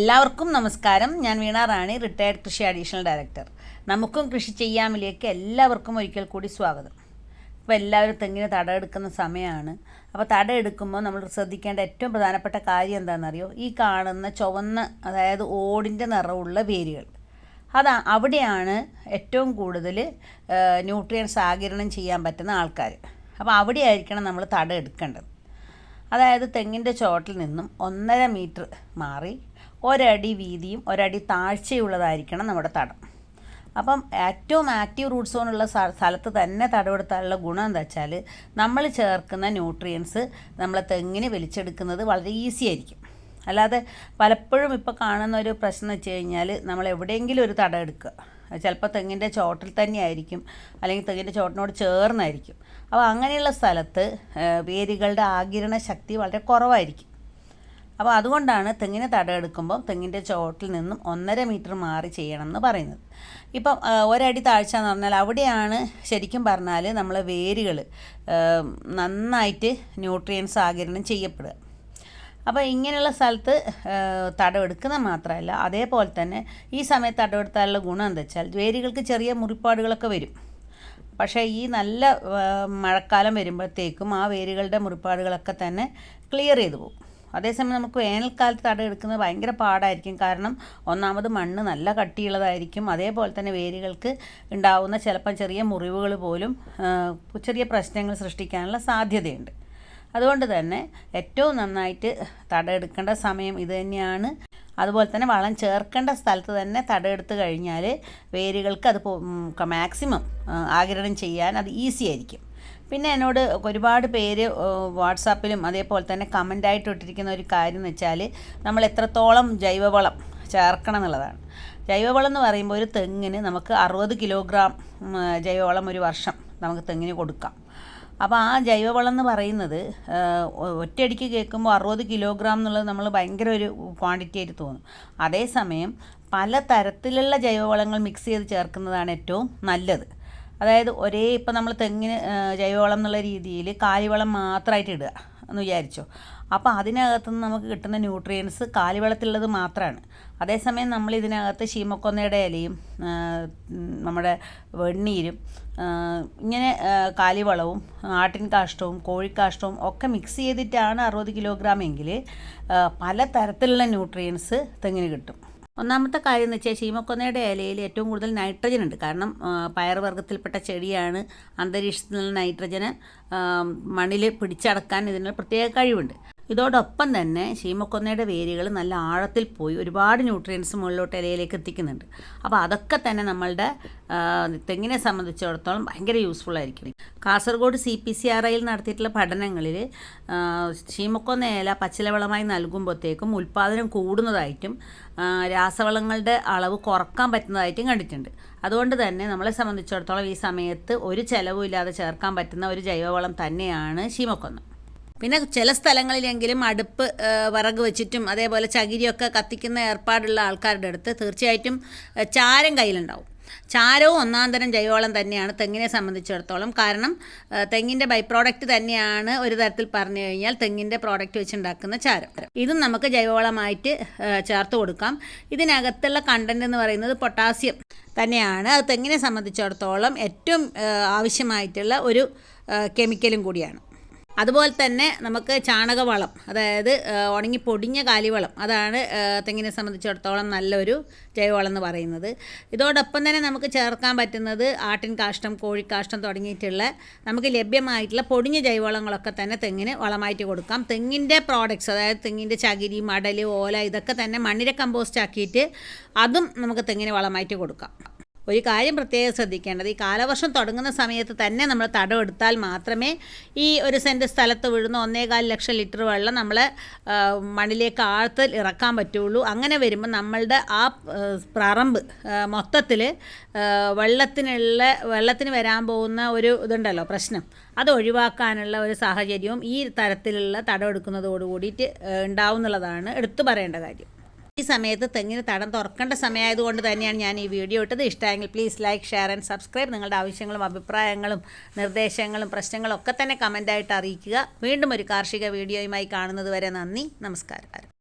എല്ലാവർക്കും നമസ്കാരം. ഞാൻ വീണ റാണി റിട്ടയർഡ് കൃഷി അഡീഷണൽ ഡയറക്ടർ നമുക്കും കൃഷി ചെയ്യാമിലേക്ക് എല്ലാവർക്കും ഒരിക്കൽ കൂടി സ്വാഗതം. ഇപ്പോൾ എല്ലാവരും തെങ്ങിന് തടമെടുക്കുന്ന സമയമാണ് അപ്പോൾ തടമെടുക്കുമ്പോൾ നമ്മൾ ശ്രദ്ധിക്കേണ്ട ഏറ്റവും പ്രധാനപ്പെട്ട കാര്യം എന്താണെന്നറിയോ? ഈ കാണുന്ന ചുവന്ന അതായത് ഓടിന്റെ നിറമുള്ള വേരുകൾ. അതാ അവിടെയാണ് ഏറ്റവും കൂടുതൽ ന്യൂട്രിയൻസ് ആകിരണം ചെയ്യാൻ പറ്റുന്ന ആൾക്കാർ അപ്പോൾ അവിടെയായിരിക്കണം നമ്മൾ തടം എടുക്കേണ്ടത്. അതായത് തെങ്ങിന്റെ ചോട്ടിൽ നിന്നും ഒന്നര മീറ്റർ മാറി ഒരടി വീതിയും ഒരടി താഴ്ചയുള്ളതായിരിക്കണം നമ്മുടെ തടം. അപ്പം ഏറ്റവും ആക്റ്റീവ് റൂട്ട് സോണുള്ള സ്ഥലത്ത് തന്നെ തടവെടുത്താലുള്ള ഗുണം എന്താ വെച്ചാൽ നമ്മൾ ചേർക്കുന്ന ന്യൂട്രിയൻസ് നമ്മളെ തെങ്ങിന് വലിച്ചെടുക്കുന്നത് വളരെ ഈസി ആയിരിക്കും. അല്ലാതെ പലപ്പോഴും ഇപ്പോൾ കാണുന്ന ഒരു പ്രശ്നം വെച്ച് കഴിഞ്ഞാൽ നമ്മൾ എവിടെയെങ്കിലും ഒരു തടം എടുക്കുക. ചിലപ്പോൾ തെങ്ങിന്റെ ചോട്ടിൽ തന്നെയായിരിക്കും അല്ലെങ്കിൽ തെങ്ങിന്റെ ചോട്ടിനോട് ചേർന്നായിരിക്കും. അപ്പോൾ അങ്ങനെയുള്ള സ്ഥലത്ത് വേരുകളുടെ ആകിരണ ശക്തി വളരെ കുറവായിരിക്കും. അപ്പോൾ അതുകൊണ്ടാണ് തെങ്ങിന് തടമെടുക്കുമ്പോൾ തെങ്ങിന്റെ ചോട്ടിൽ നിന്നും ഒന്നര മീറ്റർ മാറി ചെയ്യണം എന്ന് പറയുന്നത്. ഇപ്പം ഒരടി താഴ്ച എന്ന് പറഞ്ഞാൽ അവിടെയാണ് ശരിക്കും പറഞ്ഞാൽ നമ്മൾ വേരുകൾ നന്നായിട്ട് ന്യൂട്രിയൻസ് ആകിരണം ചെയ്യപ്പെടുക. അപ്പോൾ ഇങ്ങനെയുള്ള സ്ഥലത്ത് തടവെടുക്കുന്ന മാത്രമല്ല അതേപോലെ തന്നെ ഈ സമയത്ത് തടവെടുത്താലുള്ള ഗുണം എന്താ വെച്ചാൽ വേരുകൾക്ക് ചെറിയ മുറിപ്പാടുകളൊക്കെ വരും. പക്ഷേ ഈ നല്ല മഴക്കാലം വരുമ്പോഴത്തേക്കും ആ വേരുകളുടെ മുറിപ്പാടുകളൊക്കെ തന്നെ ക്ലിയർ ചെയ്തു പോകും. അതേസമയം നമുക്ക് വേനൽക്കാലത്ത് തട എടുക്കുന്നത് ഭയങ്കര പാടായിരിക്കും. കാരണം ഒന്നാമത് മണ്ണ് നല്ല കട്ടിയുള്ളതായിരിക്കും. അതേപോലെ തന്നെ വേരുകൾക്ക് ഉണ്ടാവുന്ന ചിലപ്പം ചെറിയ മുറിവുകൾ പോലും ചെറിയ പ്രശ്നങ്ങൾ സൃഷ്ടിക്കാനുള്ള സാധ്യതയുണ്ട്. അതുകൊണ്ട് തന്നെ ഏറ്റവും നന്നായിട്ട് തടയെടുക്കേണ്ട സമയം ഇത് തന്നെയാണ്. അതുപോലെ തന്നെ വളം ചേർക്കേണ്ട സ്ഥലത്ത് തന്നെ തടയെടുത്ത് കഴിഞ്ഞാൽ വേരുകൾക്ക് അത് മാക്സിമം ആകിരണം ചെയ്യാൻ അത് ഈസി ആയിരിക്കും. പിന്നെ എന്നോട് ഒരുപാട് പേര് വാട്സാപ്പിലും അതേപോലെ തന്നെ കമന്റായിട്ട് ഇട്ടിരിക്കുന്ന ഒരു കാര്യം എന്ന് വെച്ചാൽ നമ്മൾ എത്രത്തോളം ജൈവവളം ചേർക്കണം എന്നുള്ളതാണ്. ജൈവവളം എന്ന് പറയുമ്പോൾ ഒരു തെങ്ങിന് നമുക്ക് അറുപത് കിലോഗ്രാം ജൈവവളം ഒരു വർഷം നമുക്ക് തെങ്ങിന് കൊടുക്കാം. അപ്പോൾ ആ ജൈവവളം എന്ന് പറയുന്നത് ഒറ്റയടിക്ക് കേൾക്കുമ്പോൾ അറുപത് കിലോഗ്രാം എന്നുള്ളത് നമ്മൾ ഭയങ്കര ഒരു ക്വാണ്ടിറ്റി ആയിട്ട് തോന്നും. അതേസമയം പല തരത്തിലുള്ള ജൈവവളങ്ങൾ മിക്സ് ചെയ്ത് ചേർക്കുന്നതാണ് ഏറ്റവും നല്ലത്. അതായത് ഒരേ ഇപ്പം നമ്മൾ തെങ്ങിന് ജൈവവളം എന്നുള്ള രീതിയിൽ കാലിവളം മാത്രമായിട്ട് ഇടുക. എന്ന് വിചാരിച്ചോ. അപ്പോൾ അതിനകത്ത് നിന്ന് നമുക്ക് കിട്ടുന്ന ന്യൂട്രിയൻസ് കാലിവെള്ളത്തിലുള്ളത് മാത്രമാണ് അതേസമയം നമ്മൾ ഇതിനകത്ത് ശീമക്കൊന്നയുടെ ഇലയും നമ്മുടെ വെണ്ണീരും ഇങ്ങനെ കാലിവളവും ആട്ടിൻ കാഷ്ടവും കോഴിക്കാഷ്ടവും ഒക്കെ മിക്സ് ചെയ്തിട്ടാണ് അറുപത് കിലോഗ്രാം എങ്കിൽ പല തരത്തിലുള്ള ന്യൂട്രിയൻസ് തെങ്ങിന് കിട്ടും. ഒന്നാമത്തെ കാര്യം എന്ന് വെച്ചാൽ ശീമക്കൊന്നയുടെ ഇലയിൽ ഏറ്റവും കൂടുതൽ നൈട്രജൻ ഉണ്ട്. കാരണം പയർവർഗത്തിൽപ്പെട്ട ചെടിയാണ് അന്തരീക്ഷത്തിൽ നൈട്രജന് മണ്ണിൽ പിടിച്ചടക്കാൻ ഇതിന് പ്രത്യേക കഴിവുണ്ട്. ഇതോടൊപ്പം തന്നെ ശീമക്കൊന്നയുടെ വേരുകൾ നല്ല ആഴത്തിൽ പോയി ഒരുപാട് ന്യൂട്രിയൻസ് മുകളിലോട്ട് ഇലയിലേക്ക് എത്തിക്കുന്നുണ്ട്. അപ്പോൾ അതൊക്കെ തന്നെ നമ്മളുടെ തെങ്ങിനെ സംബന്ധിച്ചിടത്തോളം ഭയങ്കര യൂസ്ഫുൾ ആയിരിക്കും. Kasaragod C P C R ഐയിൽ നടത്തിയിട്ടുള്ള പഠനങ്ങളിൽ ശീമക്കൊന്ന ഇല പച്ചിലവളമായി നൽകുമ്പോഴത്തേക്കും ഉൽപ്പാദനം കൂടുന്നതായിട്ടും രാസവളങ്ങളുടെ അളവ് കുറയ്ക്കാൻ പറ്റുന്നതായിട്ടും കണ്ടിട്ടുണ്ട്. അതുകൊണ്ട് തന്നെ നമ്മളെ സംബന്ധിച്ചിടത്തോളം ഈ സമയത്ത് ഒരു ചിലവും ഇല്ലാതെ ചേർക്കാൻ പറ്റുന്ന ഒരു ജൈവവളം തന്നെയാണ് ശീമക്കൊന്ന. പിന്നെ ചില സ്ഥലങ്ങളിലെങ്കിലും അടുപ്പ് വിറക് വെച്ചിട്ടും അതേപോലെ ചകിരിയൊക്കെ കത്തിക്കുന്ന ഏർപ്പാടുള്ള ആൾക്കാരുടെ അടുത്ത് തീർച്ചയായിട്ടും ചാരം കയ്യിലുണ്ടാവും. ചാരവും ഒന്നാം തരം ജൈവവളം തന്നെയാണ് തെങ്ങിനെ സംബന്ധിച്ചിടത്തോളം. കാരണം തെങ്ങിന്റെ ബൈ പ്രോഡക്റ്റ് തന്നെയാണ് ഒരു തരത്തിൽ പറഞ്ഞു കഴിഞ്ഞാൽ തെങ്ങിന്റെ പ്രോഡക്റ്റ് വെച്ചുണ്ടാക്കുന്ന ചാരം. ഇതും നമുക്ക് ജൈവവളമായിട്ട് ചേർത്ത് കൊടുക്കാം. ഇതിനകത്തുള്ള കണ്ടന്റ് എന്ന് പറയുന്നത് പൊട്ടാസ്യം തന്നെയാണ്. അത് തെങ്ങിനെ സംബന്ധിച്ചിടത്തോളം ഏറ്റവും ആവശ്യമായിട്ടുള്ള ഒരു കെമിക്കലും കൂടിയാണ്. അതുപോലെ തന്നെ നമുക്ക് ചാണകവളം അതായത് ഉണങ്ങി പൊടിഞ്ഞ കാലിവളം അതാണ് തെങ്ങിനെ സംബന്ധിച്ചിടത്തോളം നല്ലൊരു ജൈവവളം എന്ന് പറയുന്നത്. ഇതോടൊപ്പം തന്നെ നമുക്ക് ചേർക്കാൻ പറ്റുന്നത് ആട്ടിൻ കാഷ്ടം കോഴിക്കാഷ്ടം തുടങ്ങിയിട്ടുള്ള നമുക്ക് ലഭ്യമായിട്ടുള്ള പൊടിഞ്ഞ ജൈവവളങ്ങളൊക്കെ തന്നെ തെങ്ങിന് വളമായിട്ട് കൊടുക്കാം. തെങ്ങിന്റെ പ്രോഡക്ട്സ് അതായത് തെങ്ങിന്റെ ചകിരി മടൽ ഓല ഇതൊക്കെ തന്നെ മണ്ണിര കമ്പോസ്റ്റ് ആക്കിയിട്ട് അതും നമുക്ക് തെങ്ങിന് വളമായിട്ട് കൊടുക്കാം. ഒരു കാര്യം പ്രത്യേകം ശ്രദ്ധിക്കേണ്ടത് ഈ കാലവർഷം തുടങ്ങുന്ന സമയത്ത് തന്നെ നമ്മൾ തടം എടുത്താൽ മാത്രമേ ഈ ഒരു സെന്റ് സ്ഥലത്ത് വീഴുന്ന ഒന്നേകാൽ ലക്ഷം ലിറ്റർ വെള്ളം നമ്മൾ മണ്ണിലേക്ക് ആഴത്തിൽ ഇറക്കാൻ പറ്റുള്ളൂ. അങ്ങനെ വരുമ്പോൾ നമ്മളുടെ ആ പറമ്പ് മൊത്തത്തിൽ വെള്ളത്തിനുള്ള വെള്ളത്തിന് വരാൻ പോകുന്ന ഒരു ഇതുണ്ടല്ലോ പ്രശ്നം അത് ഒഴിവാക്കാനുള്ള ഒരു സാഹചര്യവും ഈ തരത്തിലുള്ള തടമെടുക്കുന്നതോട് കൂടിയിട്ട് ഉണ്ടാവും എന്നുള്ളതാണ് എടുത്തു പറയേണ്ട കാര്യം. ഈ സമയത്ത് തെങ്ങിന് തടം തുറക്കേണ്ട സമയമായതുകൊണ്ട് തന്നെയാണ് ഞാൻ ഈ വീഡിയോ ഇട്ടത്. ഇഷ്ടമെങ്കിൽ please like share and subscribe നിങ്ങളുടെ ആവശ്യങ്ങളും അഭിപ്രായങ്ങളും നിർദ്ദേശങ്ങളും പ്രശ്നങ്ങളും ഒക്കെ തന്നെ കമന്റായിട്ട് അറിയിക്കുക. വീണ്ടും ഒരു കാർഷിക വീഡിയോയുമായി കാണുന്നത് വരെ നന്ദി. നമസ്കാരം.